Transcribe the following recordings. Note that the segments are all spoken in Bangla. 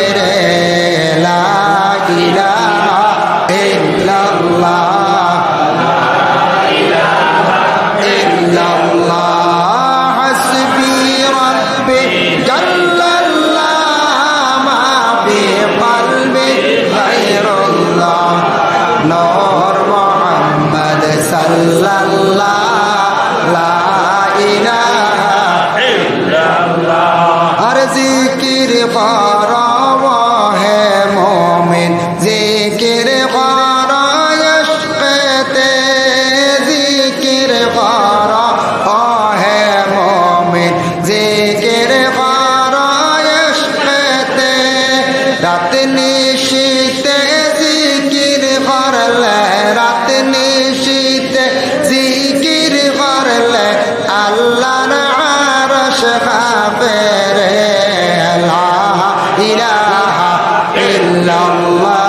रे রাত নিশিতে জিকির করলে, রাত নিশিতে জিকির করলে আল্লাহর আরশ কাপে রে। আল্লাহ ইলাহা ইল্লাল্লাহ।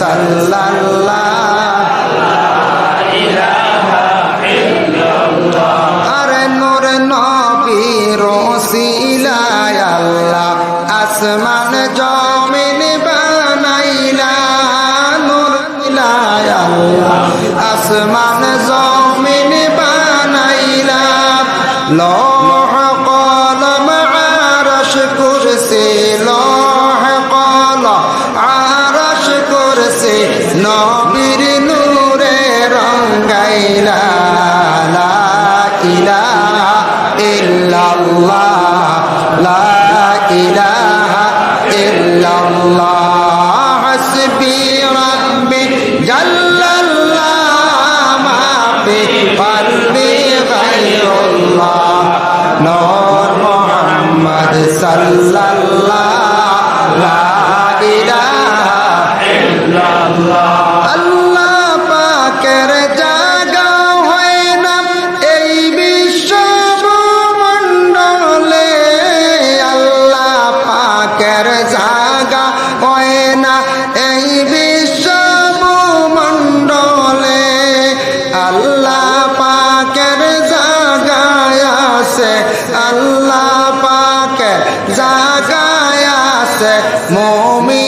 সাল্লাল্লাহ। আরে নূর নবীর ওসিলায় আল্লাহ আসমান জমিন বানাইলা। নূর ইলায় আল্লাহ আসমান জমিন বানাইলা। লৌহ কুরসি নবীর নূরে রঙ্গাইলা লা ইলাহা ইল্লাল্লাহ লা ইলাহা ইল্লাল্লাহ হাসবি পাকের জাগা হয় না। এই বিশ্ব মণ্ডলে আল্লাহ পাকের জাগায় আছে, আল্লাহ পাকের জাগায় আছে। মমিনের